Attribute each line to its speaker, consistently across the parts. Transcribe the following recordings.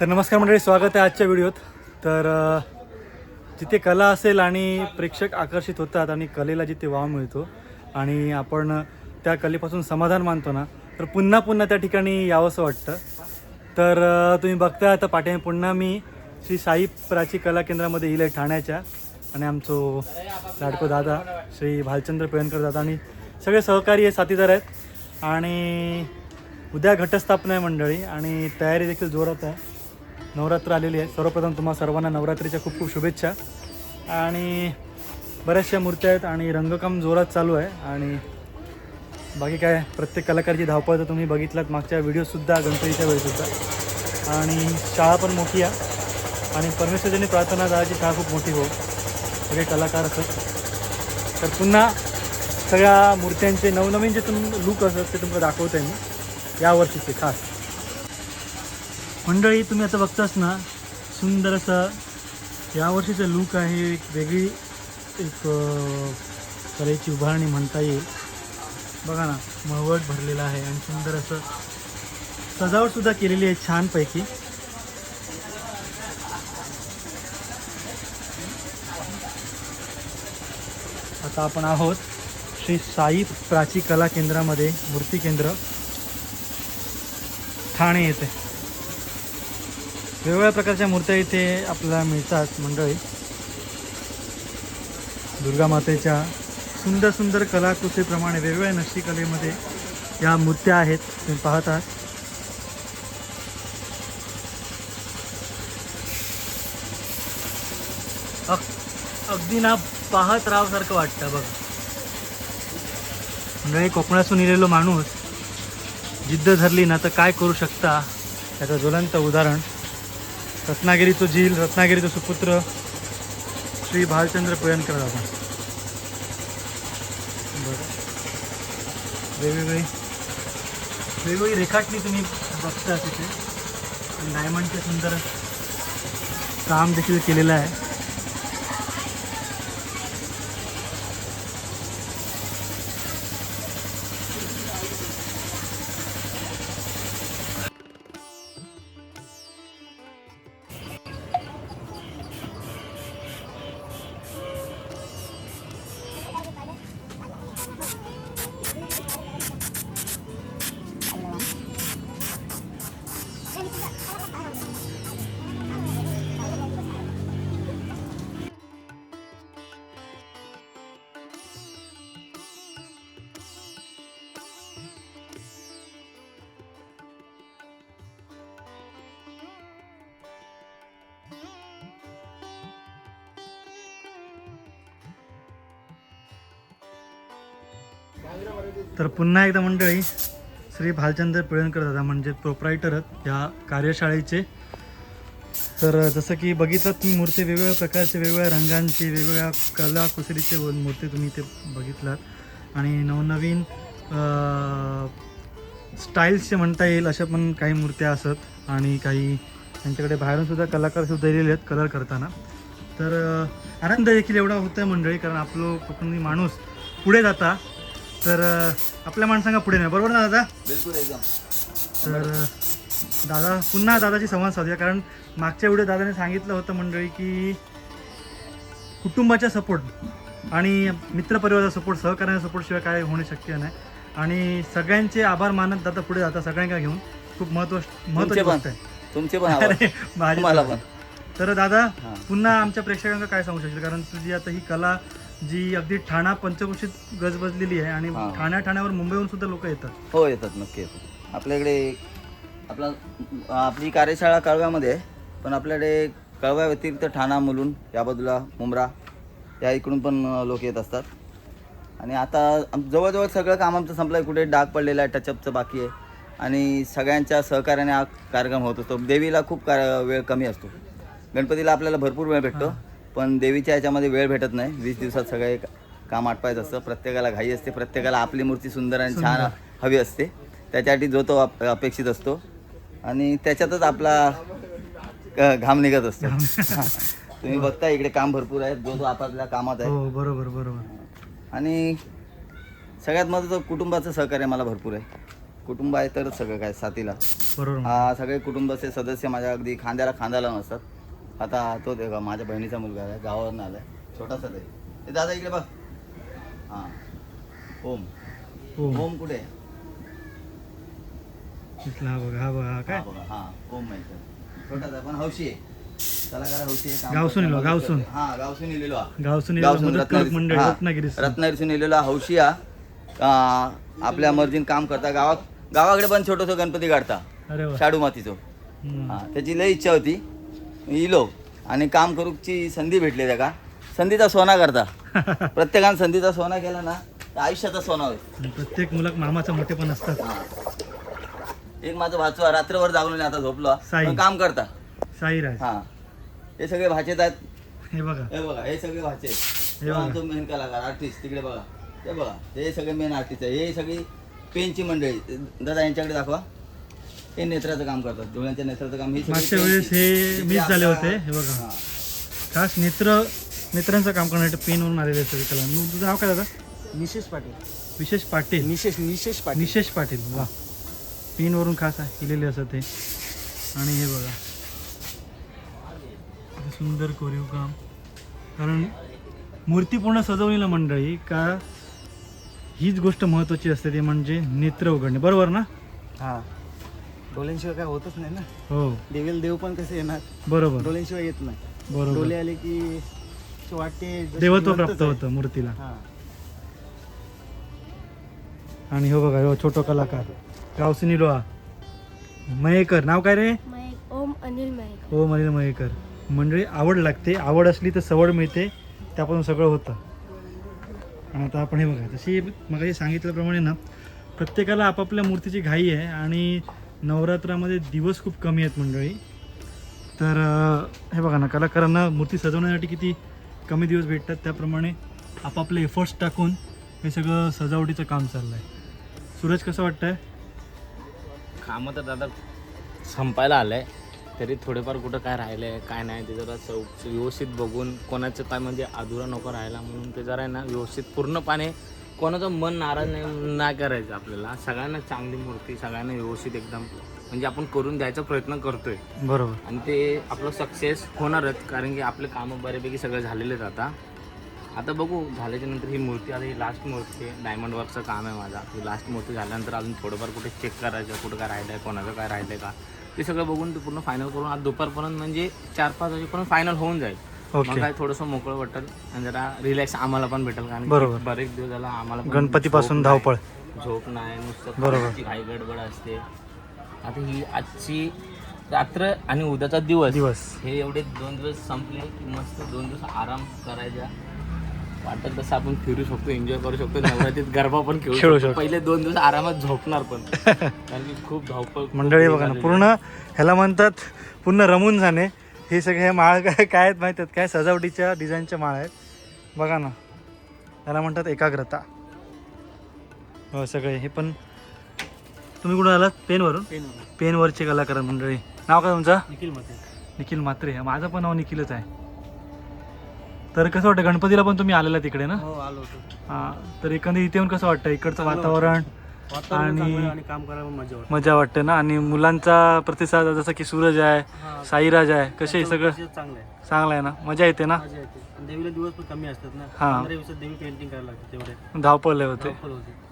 Speaker 1: तर नमस्कार मंडळी स्वागत आहे आजच्या व्हिडिओत. तर जिथे कला असेल आणि प्रेक्षक आकर्षित होतात आणि कलेला जिथे वाव मिळतो आणि आपण त्या कलेपासून समाधान मानतो ना तर पुन्हा पुन्हा त्या ठिकाणी यावंसं वाटतं. तर तुम्ही बघताय आता पाठ्या पुन्हा मी श्री साई प्राची कला केंद्रामध्ये येईल ठाण्याच्या आणि आमचो लाडको दादा श्री भालचंद्र पेळणकर दादा आणि सगळे सहकारी आहे साथीदार आहेत. आणि उद्या घटस्थापना आहे मंडळी आणि तयारी देखील जोरात आहे. नवरात्र आलेली आहे. सर्वप्रथम तुम्हा सर्वांना नवरात्रीच्या खूप खूप शुभेच्छा. आणि बऱ्याचशा मूर्त्या आहेत आणि रंगकाम जोरात चालू आहे. आणि बाकी काय प्रत्येक कलाकारची धावपळ तर तुम्ही बघितलात. मागच्या व्हिडिओसुद्धा गणपतीच्या वेळेसुद्धा आणि शाळा पण मोठी आहे. आणि परमेश्वरजनी प्रार्थना दादाची शाळा खूप मोठी हो. सगळे कलाकार असत तर पुन्हा सगळ्या मूर्त्यांचे नवनवीन जे तुम लुक असत ते तुम्हाला दाखवत आहे मी. या वर्षीचे खास. मंडळी तुम्ही आता बघताच ना सुंदर असं यावर्षीचं लुक आहे. एक वेगळी एक कलेची उभारणी म्हणता येईल. बघा ना मळवट भरलेला आहे आणि सुंदर असं सजावटसुद्धा केलेली आहे छानपैकी. आता आपण आहोत श्री साई प्राची कला केंद्रामध्ये मूर्ती केंद्र. ठाणे येते. वेगवेगळ्या प्रकारच्या मूर्त्या इथे आपल्याला मिळतात मंडळी. दुर्गा मातेच्या सुंदर सुंदर कलाकृतीप्रमाणे वेगवेगळ्या नक्षीकलेमध्ये या मूर्त्या आहेत. तुम्ही पाहतात अग अगदी ना पाहत राहावसारखं वाटतं बघा. म्हणजे कोकणातून इलेलो माणूस जिद्द धरली ना तर काय करू शकता? याचं ज्वलंत उदाहरण. रत्नागिरीचं झील रत्नागिरीचं सुपुत्र श्री भालचंद्र पुयनकर दादा. बरं. वेगवेगळी वेगवेगळी रेखाटणी तुम्ही बघता तिथे. डायमंडचे सुंदर काम देखील केलेलं आहे. तर पुन्हा एकदा मंडळी श्री भालचंद्र पिळणकर दादा म्हणजे प्रोप्रायटर या कार्यशाळेचे. तर जसं की बघितलं तुम्ही मूर्ती वेगवेगळ्या प्रकारचे वेगवेगळ्या रंगांची वेगवेगळ्या कलाकुसरीचे मूर्ती तुम्ही इथे बघितलात. आणि नवनवीन स्टाईल्सचे म्हणता येईल अशा पण काही मूर्त्या असत. आणि काही त्यांच्याकडे बाहेरूनसुद्धा कलाकारसुद्धा दिलेले आहेत कलर करताना. तर आनंद देखील एवढा होतो आहे मंडळी कारण आपलं कोकणी माणूस पुढे जाता. तर आपल्या माणसांना पुढे नाही. बरोबर ना दादा?
Speaker 2: बिलकुल एकदम.
Speaker 1: तर दादा पुन्हा दादाची संवाद साधूया. कारण मागच्या व्हिडिओ दादाने सांगितलं होतं मंडळी की कुटुंबाच्या सपोर्ट आणि मित्रपरिवाराचा सपोर्ट सहकार्याचा सपोर्ट शिवाय काय होणे शक्य नाही. आणि सगळ्यांचे आभार मानत दादा पुढे जाता सगळ्यांना घेऊन. खूप महत्त्व महत्वाची गोष्ट आहे.
Speaker 2: तुमचे पण
Speaker 1: तर. दादा. पुन्हा आमच्या प्रेक्षकांना काय सांगू शकशील? कारण तुझी आता ही कला जी अगदी ठाणा पंचकृषीत गजबजलेली आहे आणि
Speaker 2: हां.
Speaker 1: ठाण्या ठाण्यावर मुंबईहून सुद्धा लोक येतात.
Speaker 2: हो येतात नक्की येतात. आपल्याकडे आपला आपली कार्यशाळा कळव्यामध्ये आहे पण आपल्याकडे कळव्या व्यतिरिक्त ठाणा मुलुंड या बाजूला मुंब्रा या इकडून पण लोक येत असतात. आणि आता आम- जवळजवळ सगळं काम आमचं संपलं आहे कुठे डाग पडलेला आहे टचअपचं बाकी आहे. आणि सगळ्यांच्या सहकार्याने हा कार्यक्रम होत असतो. देवीला खूप कार वेळ कमी असतो. गणपतीला आपल्याला भरपूर वेळ भेटतो. पण देवीच्या ह्याच्यामध्ये वेळ भेटत नाही. वीस दिवसात सगळे काम आटपायचं असतं. प्रत्येकाला घाई असते. प्रत्येकाला आपली मूर्ती सुंदर आणि छान हवी असते. त्याच्यासाठी जो तो अप- अपेक्षित असतो. आणि त्याच्यातच आपला घाम निघत असतो. तुम्ही बघता इकडे काम भरपूर आहे जो तो आपापल्या कामात आहे.
Speaker 1: हो बरोबर बरोबर.
Speaker 2: आणि सगळ्यात महत्त्वाचं कुटुंबाचं सहकार्य मला भरपूर आहे. कुटुंब आहे तरच सगळं काय साथीला.
Speaker 1: बरोबर.
Speaker 2: हा सगळे कुटुंबाचे सदस्य माझ्या अगदी खांद्याला खांदा लावून असतात आता तो ते माझ्या बहिणीचा मुलगा आहे गावावरून आलाय. छोटासा ते दादा इकडे बघ. हां. ओम.
Speaker 1: ओम.
Speaker 2: ओम कुठे? आहे?
Speaker 1: इथला हा बघा हा बघा हा काय?
Speaker 2: हा बघा, हा. ओम माहिती छोटासा पण हौशी आहे. कलाकार हौशी आहे काम
Speaker 1: गावसून
Speaker 2: करतो,
Speaker 1: इलो,
Speaker 2: मदत
Speaker 1: गावसून.
Speaker 2: करतो. हा गावसून इलेलो हा
Speaker 1: गावसून
Speaker 2: गावसून
Speaker 1: मदत करत
Speaker 2: रत्नागिरी-
Speaker 1: मंडळी
Speaker 2: हा,
Speaker 1: रत्नागिरी.
Speaker 2: इलेला हौशी हा. आ, आपल्या मर्जीन काम करता. गावा गावाकडे पण छोटंसं गणपती काढता.
Speaker 1: अरे वा.
Speaker 2: शाडू मातीचं.
Speaker 1: हम्म.
Speaker 2: हा त्याची लई इच्छा होती. इलो. आणि काम करूची संधी भेटली त्या का संधीचा सोना करता. प्रत्येकानं संधीचा सोना केला ना तर आयुष्याचा सोना होईल.
Speaker 1: प्रत्येक मुलाक मामाचा मोठे पण असतात.
Speaker 2: एक माझं भाचू रात्रभर जागून आता झोपलो. काम करता.
Speaker 1: साईराज
Speaker 2: हा. हे सगळे भाचेत आहेत.
Speaker 1: हे बघा.
Speaker 2: हे बघा हे सगळे भाचे.
Speaker 1: हे.
Speaker 2: आमचं मेन कलाकार आर्टिस्ट तिकडे बघा. हे बघा हे सगळे मेन आर्टिस्ट आहे. हे सगळी पेनची मंडळी. दादा यांच्याकडे दाखवा. हे नेत्राचं काम करतात. डोळ्यांच्या नेत्राचं काम हे सगळी
Speaker 1: मागच्या. वेळेस हे मिस झाले
Speaker 2: आपला-
Speaker 1: होते हे बघा.
Speaker 2: हा.
Speaker 1: खास नेत्र नेत्रांचं काम करण्यासाठी पेनवरून आलेले आहेत सगळे कला मग तुझं नाव काय दादा?
Speaker 3: निशेष पाटील.
Speaker 1: विशेष पाटील.
Speaker 3: निशेष निशेष पाटील.
Speaker 1: निशेष पाटील वा पेनवरून खास केलेले असत ते. आणि हे बघा. सुंदर कोरीव काम. कारण मूर्ती पूर्ण सजवली ना मंडळी का हीच गोष्ट महत्वाची असते ते म्हणजे नेत्र उघडणे. बरोबर ना?
Speaker 3: हा. डोळ्यांशिवाय काय होतच नाही ना?
Speaker 1: हो.
Speaker 3: देवेल देव पण कसे येणार?
Speaker 1: बरोबर.
Speaker 3: डोळ्यांशिवाय येत नाही.
Speaker 1: बरोबर.
Speaker 3: डोळे आले की वाटते
Speaker 1: देवत्व प्राप्त. होतं मूर्तीला.
Speaker 3: हा.
Speaker 1: आणि हो बघा हो छोटो कलाकार. गावसिनी लोहा. मयेकर. नाव काय रे?
Speaker 4: ओम अनिल मयक
Speaker 1: हो मलिन मयेकर. मंडळी आवड लागते. आवड असली तर सवड मिळते. त्यापासून सगळं होतं. आणि आता आपण हे बघा जशी मग सांगितल्याप्रमाणे ना प्रत्येकाला आपापल्या मूर्तीची घाई आहे आणि नवरात्रामध्ये दिवस खूप कमी आहेत मंडळी. तर हे बघा ना कलाकारांना मूर्ती सजवण्यासाठी किती कमी दिवस भेटतात त्याप्रमाणे आपापले एफर्ट्स टाकून हे सगळं सजावटीचं काम चाललं आहे सूरज कसं वाटतं आहे
Speaker 5: कामं तर दादा संपायला आलं आहे तरी थोडेफार कुठं काय राहिलं आहे काय नाही ते जरा चौ व्यवस्थित बघून कोणाचं काय म्हणजे अधुरा नको राहायला म्हणून ते जरा आहे ना व्यवस्थित पूर्णपणे कोणाचं मन नाराज नाही नाही करायचं आपल्याला. सगळ्यांना चांगली मूर्ती सगळ्यांना व्यवस्थित एकदम. म्हणजे आपण करून द्यायचा प्रयत्न करतोय.
Speaker 1: बरोबर.
Speaker 5: आणि ते आपलं सक्सेस होणारच कारण की आपले कामं बऱ्यापैकी सगळे झालेलेच आता. आता बघू झाल्याच्यानंतर ही मूर्ती आता ही लास्ट मूर्ती आहे. डायमंड वर्कचं काम आहे माझा. ही लास्ट मूर्ती झाल्यानंतर अजून थोडंफार कुठे चेक करायचं कुठं काय राहिलं आहे कोणाचं काय राहिलं आहे का? ते सगळं बघून ते पूर्ण फायनल करून आज दुपारपर्यंत म्हणजे चार पाच वाजेपर्यंत फायनल होऊन जाईल. मग काय थोडंसं मोकळं वाटेल आणि जरा रिलॅक्स आम्हाला पण भेटेल कारण
Speaker 1: बरोबर.
Speaker 5: बरेच दिवस झाला आम्हाला पण झोप नाही.
Speaker 1: धावपळ
Speaker 5: झोप नाही नुसतं
Speaker 1: बरोबर.
Speaker 5: घाई गडबड असते. आता ही आजची रात्र आणि उद्याचा दिवस
Speaker 1: दिवस.
Speaker 5: हे एवढे दोन दिवस संपले की मस्त दोन दिवस आराम करायचा. वाटत तसं आपण फिरू शकतो एन्जॉय करू शकतो. नवरात्रीत गरबा पण खेळू
Speaker 1: खेळू
Speaker 5: शकतो.
Speaker 1: शकतो.
Speaker 5: पहिले दोन दिवस आरामात झोपणार पण. कारण की खूप धावपळ खूप
Speaker 1: मंडळी
Speaker 5: हे
Speaker 1: बघा ना
Speaker 5: झालेली
Speaker 1: पूर्ण ह्याला म्हणतात पूर्ण रमून जाणे. हे सगळे हे माळ काय काय आहेत माहीत आहेत काय? सजावटीच्या डिझाईनच्या माळ आहेत. बघा ना. ह्याला म्हणतात एकाग्रता. हो सगळे. हे पण तुम्ही कुठून आलात? पेनवरून. पेनवरचे कलाकार मंडळी. नाव काय तुमचं?
Speaker 3: निखिल मते
Speaker 1: निखिल म्हात्रे. माझं पण नाव निखिलच आहे. तर कसं वाटतं? गणपतीला पण तुम्ही आलेला तिकडे ना?
Speaker 3: हो आलो होतो.
Speaker 1: हां. तर एकंदरीत इथे येऊन कसं वाटतं? इकडचं वातावरण? आणि-
Speaker 3: काम करायला पण मजा वाटते.
Speaker 1: मजा वाटते ना? आणि मुलांचा प्रतिसाद जसं की सूरज आहे. साईराज आहे कसे हे सगळं?
Speaker 3: चांगलं आहे.
Speaker 1: चांगलं आहे ना? मजा येते ना?
Speaker 3: मजा येते. आणि देवीला दिवस पण कमी असतात ना?
Speaker 1: हा.
Speaker 3: पंधरा दिवसात देवी पेंटिंग करायला लागते तेवढे.
Speaker 1: धावपळले होते.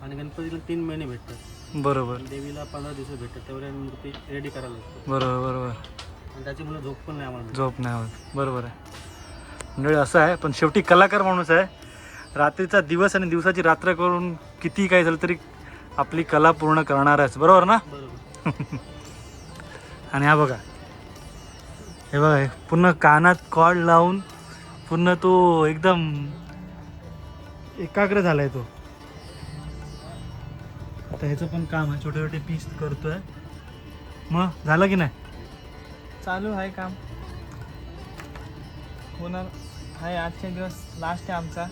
Speaker 3: आणि गणपतीला तीन महिने भेटतात.
Speaker 1: बरोबर.
Speaker 3: आणि देवीला पंधरा दिवस भेटतात. तेवढ्या मूर्ती रेडी करायला लागते.
Speaker 1: बरोबर बरोबर.
Speaker 3: आणि त्याची मुलं झोप पण नाही आम्हाला
Speaker 1: झोप नाही होत. बरोबर आहे. म्हणजे असं आहे पण शेवटी कलाकार माणूस आहे. रात्रीचा दिवस आणि दिवसाची रात्र करून किती काही झालं तरी आपली कला पूर्ण करणारच बरोबर ना? आणि हा बघा हे बघा पूर्ण कानात कॉड लावून पूर्ण तो एकदम एकाग्र झालाय तो. आता ह्याचं पण काम आहे छोटे छोटे पीस करतोय. मग झालं की नाही?
Speaker 6: चालू आहे काम. होणार आहे आजचे दिवस लास्ट आहे आमचा.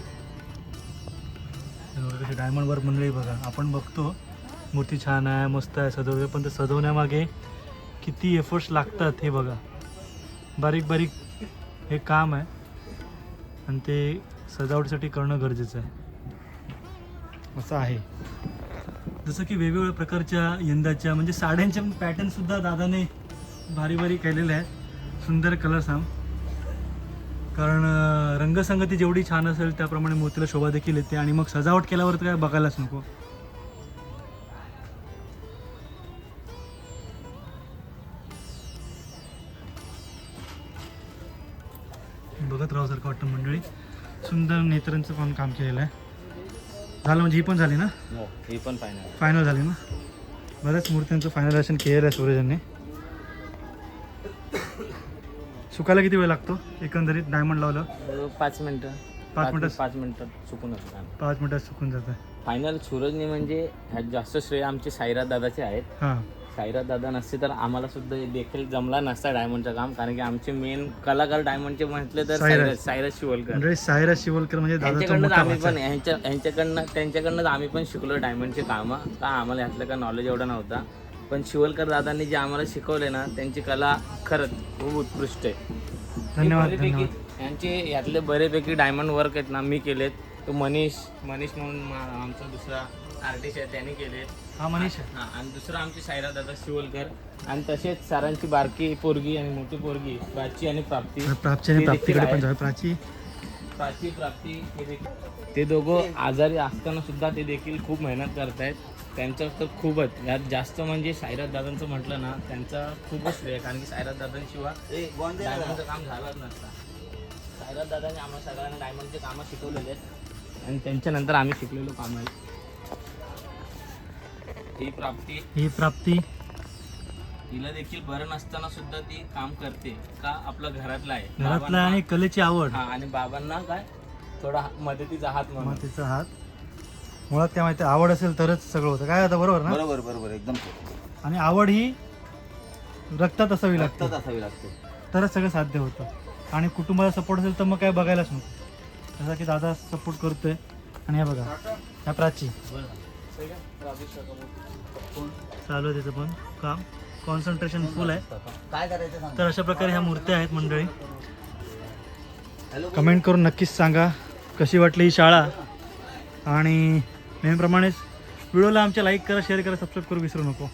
Speaker 1: कशी डायमंड वर्क मंडळी बघा. आपण बघतो मूर्ती छान आहे मस्त आहे सजवली पण ते सजवण्यामागे किती एफर्ट्स लागतात हे बघा. बारीक बारीक हे काम आहे. आणि ते सजावटीसाठी करणं गरजेचं आहे. असं आहे. जसं की वेगवेगळ्या प्रकारच्या यंदाच्या म्हणजे साड्यांच्या पॅटर्नसुद्धा दादाने भारी भारी केलेले आहेत. सुंदर कलर सांग कारण रंगसंगती जेवढी छान असेल त्याप्रमाणे मूर्तीला शोभा देखील येते आणि मग सजावट केल्यावर तर काय बघायलाच नको. बघत राहावसारखं वाटतं मंडळी. सुंदर नेत्रांचं पण काम केलेलं आहे. झालं म्हणजे ही पण झाली ना?
Speaker 5: हो ही पण फायनल
Speaker 1: फायनल झाली ना? बऱ्याच मूर्त्यांचं फायनल दर्शन केलेलं आहे सूर्यजनने. सुकायला किती वेळ लागतो? एकंदरीत डायमंड लावलं
Speaker 5: पाच मिनटं.
Speaker 1: पाच मिनिटात
Speaker 5: पाच मिनिटात चुकून असतात
Speaker 1: पाच मिनिटात सुकून जातं.
Speaker 5: फायनल सूरजनी म्हणजे जास्त श्रेय आमचे साईराज दादाचे आहेत.
Speaker 1: हां.
Speaker 5: साईराज दादा नसते तर आम्हाला सुद्धा हे देखील जमला नसता डायमंडचं काम. कारण की आमचे मेन कलाकार डायमंडचे म्हटले तर
Speaker 1: साईराज.
Speaker 5: शिवलकर.
Speaker 1: म्हणजे सायरा शिवलकर म्हणजे दादाचा
Speaker 5: यांच्याकडनंच
Speaker 1: मोठा
Speaker 5: आम्ही
Speaker 1: भाचा
Speaker 5: पण. यांच्या यांच्याकडनं त्यांच्याकडनंच आम्ही पण शिकलो डायमंडचे कामं. का आम्हाला यातलं का नॉलेज एवढा नव्हता. पण शिवलकर दादांनी जे आम्हाला शिकवले ना त्यांची कला खरंच खूप उत्कृष्ट आहे.
Speaker 1: धन्यवाद
Speaker 5: बऱ्यापैकी-
Speaker 1: धन्यवाद.
Speaker 5: यांचे यातले बरेपैकी डायमंड वर्क आहेत ना मी केलेत. तो मनीष मनीष म्हणून मा- आमचा दुसरा आर्टिस्ट आहे त्याने केले
Speaker 1: हा मनीष आहे.
Speaker 5: हा आणि दुसरा आमची सायरा दादा शिवलकर. आणि तसेच सरांची बारकी पोरगी आणि मोठी पोरगी प्राची आणि प्राप्ती.
Speaker 1: आणि प्राची आणि
Speaker 5: ते देखील
Speaker 1: प्राप्तीकडे पण
Speaker 5: आहेत.
Speaker 1: जाऊ प्राची.
Speaker 5: प्राची प्राप्ती हे देखील- ते दोघं आजारी असताना सुद्धा ते देखील खूप मेहनत करत आहेत त्यांचं तर खूपच. यात जास्त म्हणजे सायराज दादांचं म्हटलं ना त्यांचा खूपच श्रेय आहे. कारण की सायराज दादांशिवाय. डायमंडचं काम झालंच नसतं. सायराज दादांनी आम्हाला सगळ्यांना डायमंडचे कामं शिकवलेले आहेत. आणि त्यांच्यानंतर आम्ही शिकलेलो काम आहे ही प्राप्ती.
Speaker 1: ही प्राप्ती.
Speaker 5: हिला देखील बरं नसताना सुद्धा ती काम करते. का आपलं घरातलं आहे.
Speaker 1: घरातला आणि कलेची आवड.
Speaker 5: हा आणि बाबांना काय? थोडा मदतीचा हात म्हणून.
Speaker 1: मातीचा हात. मुळात काय माहिती आवड असेल तरच सगळं होतं. काय आता बरोबर ना?
Speaker 2: बरोबर बरोबर एकदम
Speaker 1: आणि आवड ही रक्तात असावी लागते.
Speaker 2: रक्तात असावी लागते.
Speaker 1: तरच सगळं साध्य होतं. आणि कुटुंबाला सपोर्ट असेल तर मग काय बघायलाच नको. जसा की दादा सपोर्ट करतोय. आणि हे बघा ह्या प्राची. चालू आहे त्याचं पण काम. कॉन्सन्ट्रेशन फुल आहे.
Speaker 2: काय करायचं
Speaker 1: तर अशा प्रकारे ह्या मूर्त्या आहेत मंडळी.
Speaker 2: हॅलो
Speaker 1: कमेंट करून नक्कीच सांगा. कशी वाटली ही शाळा? आणि नेहमीप्रमाणेच व्हिडिओला आमच्या लाईक करा शेअर करा सबस्क्राईब करू विसरू नको.